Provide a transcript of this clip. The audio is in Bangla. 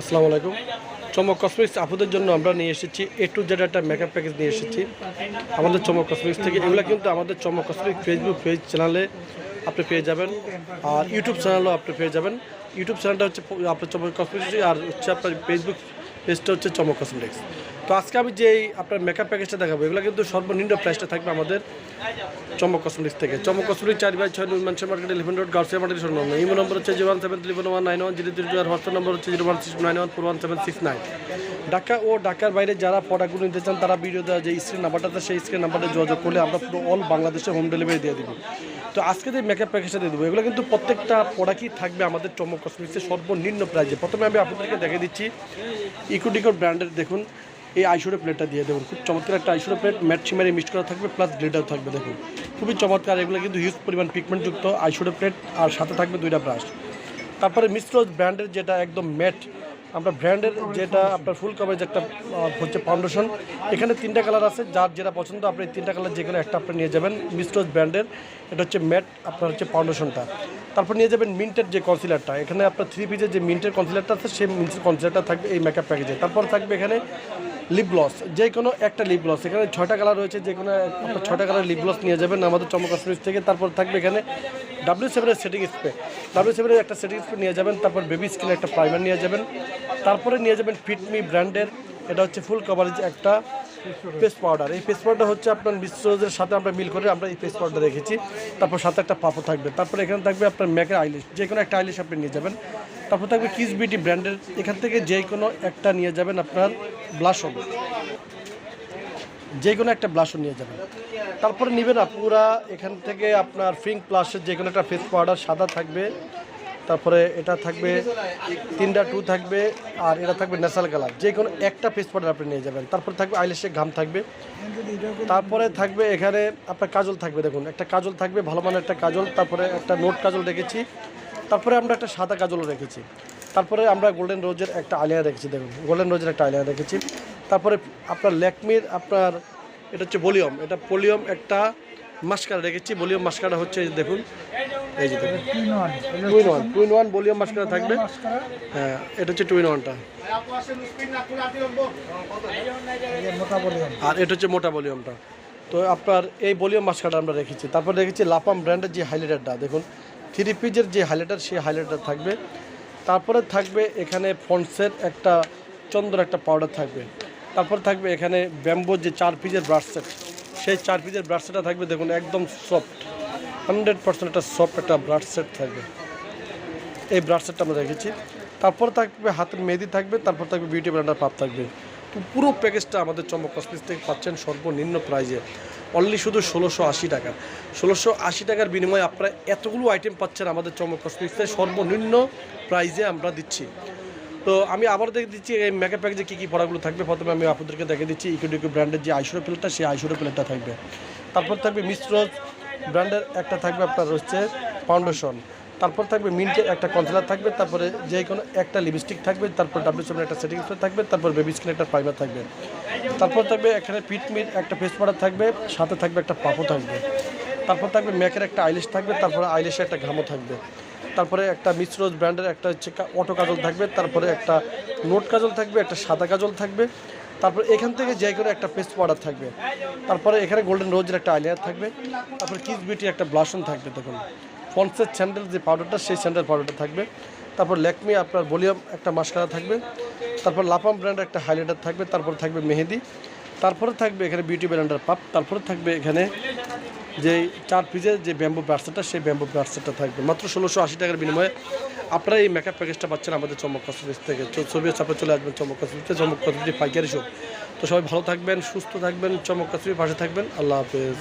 আসসালামু আলাইকুম। চমক কসমেটিক্স আপুদের জন্য আমরা নিয়ে এসেছি এ টু জেড একটা মেকআপ প্যাকেজ নিয়ে এসেছি। আমাদের চমক কসমেটিক্স থেকে এগুলো কিন্তু আমাদের চমক কসমেটিক্স ফেসবুক পেজ চ্যানেলে আপনি পেয়ে যাবেন। আর ইউটিউব চ্যানেলও আপনি পেয়ে যাবেন। ইউটিউব চ্যানেলটা হচ্ছে আপনার চমক কসমেটিক্স আর হচ্ছে আপনার ফেসবুক পেজটা হচ্ছে চমক কসমেটিক্স তো আজকে আমি যেই আপনার মেকআপ প্যাকেজটা দেখাবো, এগুলো কিন্তু সর্বনিম্ন প্রাইসটা থাকবে আমাদের চমক কসমেটিক্স থেকে। চমক কসমেটিক্স চার বাই ছয় মানুষের মার্কেট ইলেভেন রোড গার্লসের মার্কেট শোন ইমো নম্বর হচ্ছে zero one seven three one nine one zero zero আর হোয়াটসঅ্যাপ নম্বর হচ্ছে zero one six nine one four one seven six nine. Dhaka ও ঢাকার বাইরে যারা প্রোডাক্টগুলো নিতে চান, তারা ভিডিও দেওয়া যে স্ক্রিন নাম্বারটাতে সেই স্ক্রিন নাম্বারে যোগাযোগ করলে আমরা পুরো অল বাংলাদেশে হোম ডেলিভারি দিয়ে দিব। তো আজকে যে মেকআপ প্যাকেজটা দিয়ে দেবো, এগুলো কিন্তু প্রত্যেকটা প্রোডাক্টই থাকবে আমাদের চমক কসমেটিক্সের সর্বনিম্ন প্রাইজে প্রথমে আমি আপনাদেরকে দেখে দিচ্ছি ইকোডিকোর ব্র্যান্ডের দেখুন। এই আইশোডো প্লেটটা দিয়ে দেবেন। খুব চমৎকার একটা eyeshadow plate. Matte shimmery mix করা থাকবে প্লাস গ্লিটার থাকবে, দেখুন। খুবই চমৎকার, এগুলো কিন্তু হিউজ পরিমাণ পিগমেন্টযুক্ত আইশোডো প্লেট, আর সাথে থাকবে দুইটা ব্রাশ। তারপরে মিশ্রোজ ব্র্যান্ডের যেটা একদম ম্যাট, আমরা ব্র্যান্ডের যেটা আপনার ফুল কভারেজ একটা হচ্ছে ফাউন্ডেশন এখানে তিনটা কালার আছে, যার যেটা পছন্দ, আপনি তিনটা কালার যে কোনো একটা আপনি নিয়ে যাবেন মিস্ট্রোজ ব্র্যান্ডের। এটা হচ্ছে ম্যাট, আপনার হচ্ছে ফাউন্ডেশনটা তারপর নিয়ে যাবেন মিন্টের যে কনসিলারটা এখানে আপনার থ্রি পিসের যে মিন্টের কনসিলারটা আছে, সেই মিন্টের কনসিলারটা থাকবে এই মেকআপ প্যাকেজে তারপর থাকবে এখানে লিপ গ্লস যে কোনো একটা লিপ গ্লস এখানে ছয়টা কালার রয়েছে, যে কোনো আপনার ছয়টা কালার লিপ গ্লস নিয়ে যাবেন, আমাদের চমক কাশ্মীর থেকে। তারপর থাকবে এখানে ডাব্লিউ সেভেনের সেটিং স্প্রে ডাব্লিউ সেভেনের একটা সেটিং স্প্রে নিয়ে যাবেন, তারপর বেবি স্কিনের একটা প্রাইমার নিয়ে যাবেন। তারপরে নিয়ে যাবেন ফিটমি ব্র্যান্ডের এটা হচ্ছে ফুল কভারেজ একটা। পেস্ট পাউডার এই পেস্ট পাউডার হচ্ছে আপনার মিশ্রদের সাথে আমরা মিল করে আমরা এই পেস্ট পাউডার রেখেছি। তারপর সাথে একটা পাপো থাকবে। তারপর এখানে থাকবে আপনার ম্যাকের আইলিশ। যে কোনো একটা আইলিশ আপনি নিয়ে যাবেন। তারপর থাকবে কিস বিউটি ব্র্যান্ডের এখান থেকে যে কোনো একটা নিয়ে যাবেন আপনার ব্লাশন যে কোনো একটা ব্লাশও নিয়ে যাবেন। তারপরে নেবেন পুরা এখান থেকে আপনার ফিঙ্ক প্লাসের যে কোনো একটা ফেস পাউডার সাদা থাকবে। তারপরে এটা থাকবে, তিনটা টু থাকবে, আর এটা থাকবে ন্যাচারাল কালার। যে কোনো একটা ফেস পাউডার আপনি নিয়ে যাবেন। তারপরে থাকবে আইলেসের ঘাম থাকবে। তারপরে থাকবে এখানে আপনার কাজল থাকবে, দেখুন। একটা কাজল থাকবে, ভালো মানের একটা কাজল, তারপরে একটা নোট কাজল রেখেছি। তারপরে আমরা একটা সাদা কাজলও রেখেছি। তারপরে আমরা গোল্ডেন রোজের একটা আলিয়া রেখেছি, দেখুন। গোল্ডেন রোজের একটা আলিয়া রেখেছি। তারপরে আপনার ল্যাকমির, আপনার এটা হচ্ছে ভলিউম। এটা ভলিউম একটা মাস্কারা রেখেছি। ভলিউম মাস্কারা হচ্ছে, দেখুন। এই যে দেখুন। Twin one twin one volume mascara থাকবে। হ্যাঁ এটা হচ্ছে টুইন ওয়ানটা আর এটা হচ্ছে মোটা ভলিউমটা তো আপনার এই ভলিউম মাস্কাটা আমরা রেখেছি। তারপর রেখেছি লাপাম ব্র্যান্ডের যে হাইলাইটারটা দেখুন। থ্রি পিজের যে হাইলাইটার সেই হাইলাইটার থাকবে। তারপরে থাকবে এখানে ফন্সের একটা চন্দন একটা পাউডার থাকবে। তারপর থাকবে এখানে ব্যাম্বোর যে চার পিজের ব্রাশ সেট সেই চার পিজের ব্রাশ সেটটা থাকবে দেখুন একদম সফট হান্ড্রেড পার্সেন্ট একটা সফট একটা ব্রাড সেট থাকবে। এই ব্রাড সেটটা আমরা রেখেছি তারপর থাকবে হাতের মেহেদি থাকবে, তারপর থাকবে বিউটি ব্র্যান্ডার পাপ থাকবে। তো পুরো প্যাকেজটা আমাদের চমক কসমেটিক্স থেকে পাচ্ছেন সর্বনিম্ন প্রাইজে অনলি শুধু ষোলোশো আশি টাকা। ষোলোশো আশি টাকার বিনিময়ে আপনারা এতগুলো আইটেম পাচ্ছেন আমাদের চমক কসমেটিক্সে সর্বনিম্ন প্রাইজে আমরা দিচ্ছি। তো আমি আবার দেখে দিচ্ছি, এই মেকআপ প্যাকেজে কী কী পড়াগুলো থাকবে। প্রথমে আমি আপনাদেরকে দেখে দিচ্ছি ইকোডিকো ব্র্যান্ডের যে আইশোরো প্লেটটা সেই আইশোরো প্লেটটা থাকবে। তারপর থাকবে মিশ্রজ ব্র্যান্ডের একটা থাকবে আপনার হচ্ছে ফাউন্ডেশন। তারপর থাকবে মিন্টের একটা কনসিলার থাকবে, তারপরে যে কোনো একটা লিপস্টিক থাকবে, তারপর ডাব্লিউ সেভেন একটা সেটিং স্প্রে থাকবে, তারপর বেবি স্কিন একটা ফাইবার থাকবে। তারপর থাকবে এখানে পিটমির একটা ফেস পাউডার থাকবে, সাথে থাকবে একটা পাপও থাকবে। তারপর থাকবে ম্যাকের একটা আইলিশ থাকবে, তারপরে আইলিশের একটা ঘামও থাকবে। তারপরে একটা মিশ্রোজ ব্র্যান্ডের একটা হচ্ছে অটো কাজল থাকবে, তারপরে একটা নোট কাজল থাকবে, একটা সাদা কাজল থাকবে। তারপর এখান থেকে যে কোনো একটা পেস্ট পাউডার থাকবে। তারপরে এখানে গোল্ডেন রোজের একটা আইলাইনার থাকবে। তারপর কিস বিউটির একটা ব্লাশন থাকবে, দেখুন। ফন্সের স্যান্ডেল যে পাউডারটা সেই স্যান্ডেল পাউডারটা থাকবে। তারপর ল্যাকমি আপনার ভলিউম একটা মাস্কারা থাকবে। তারপর লাপাম ব্র্যান্ডের একটা হাইলাইটার থাকবে, তারপর থাকবে মেহেদি। তারপরে থাকবে এখানে বিউটি ব্র্যান্ডের পাপ তারপরে থাকবে এখানে যে চার পিসের যে ব্যাম্বু ব্যাটসেটটা সেই ব্যাম্বু ব্যাটসেটটা থাকবে। মাত্র ষোলোশো আশি টাকার বিনিময়ে আপনারা এই মেকআপ প্যাকেজটা পাচ্ছেন আমাদের চমক কসমেটিক্স থেকে। ছবি চাপে চলে আসবেন চমক কসমেটিক্সে চমক কসমেটিক পাইকারি শপ তো সবাই ভালো থাকবেন, সুস্থ থাকবেন, চমক কসমেটিক পাশে থাকবেন। আল্লাহ হাফেজ।